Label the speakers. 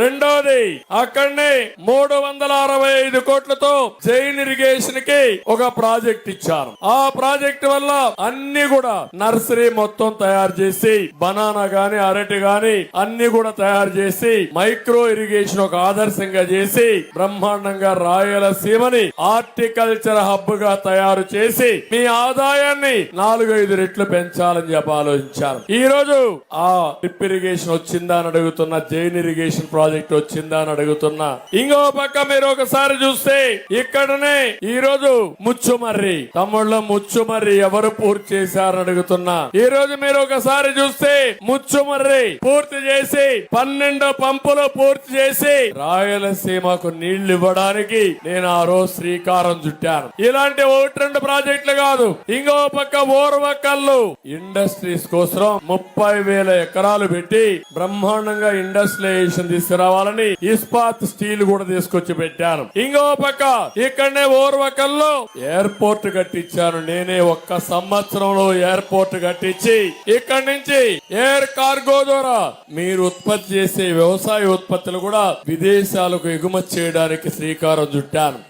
Speaker 1: రెండోది అక్కడనే మూడు వందల అరవై ఐదు కోట్లతో జైన్ ఇరిగేషన్కి ఒక ప్రాజెక్ట్ ఇచ్చారు. ఆ ప్రాజెక్ట్ వల్ల అన్ని కూడా నర్సరీ మొత్తం తయారు చేసి బనానా గాని అరటి గాని అన్ని కూడా తయారు చేసి మైక్రో ఇరిగేషన్ ఒక ఆదర్శంగా చేసి బ్రహ్మాండంగా రాయలసీమని హార్టికల్చర్ హబ్గా తయారు చేసి మీ ఆదాయాన్ని నాలుగైదు రెట్లు పెంచాలని చెప్పి ఆలోచించారు. ఈ రోజు ఆ డ్రిప్ ఇరిగేషన్ వచ్చిందా అని అడుగుతున్న జైన్ ఇరిగేషన్ ప్రాజెక్ట్ ప్రాజెక్ట్ వచ్చిందా అని అడుగుతున్నా. ఇంకో పక్క మీరు ఒకసారి చూస్తే ఇక్కడనే ఈ రోజు ముచ్చుమర్రి. తమ్ముళ్ళ ముచ్చుమర్రి ఎవరు పూర్తి చేశారని అడుగుతున్నా. ఈ రోజు మీరు ఒకసారి చూస్తే ముచ్చుమర్రి పూర్తి చేసి పన్నెండు పంపులు పూర్తి చేసి రాయలసీమకు నీళ్ళు ఇవ్వడానికి నేను ఆ రోజు శ్రీకారం చుట్టాను. ఇలాంటి ఒకటి రెండు ప్రాజెక్టులు కాదు ఇంకో పక్క ఓర్వకల్లు ఇండస్ట్రీస్ కోసం ముప్పై వేల ఎకరాలు పెట్టి బ్రహ్మాండంగా ఇండస్ట్రియలైజేషన్ తీసుకురావాలని ఇస్పాత్ స్టీల్ కూడా తీసుకొచ్చి పెట్టాను. ఇంకో పక్క ఇక్కడనే ఓర్వకల్లో ఎయిర్పోర్ట్ కట్టించాను. నేనే ఒక్క సంవత్సరంలో ఎయిర్పోర్ట్ కట్టించి ఇక్కడి నుంచి ఎయిర్ కార్గో ద్వారా మీరు ఉత్పత్తి చేసే వ్యవసాయ ఉత్పత్తులు కూడా విదేశాలకు ఎగుమతి చేయడానికి శ్రీకారం చుట్టాను.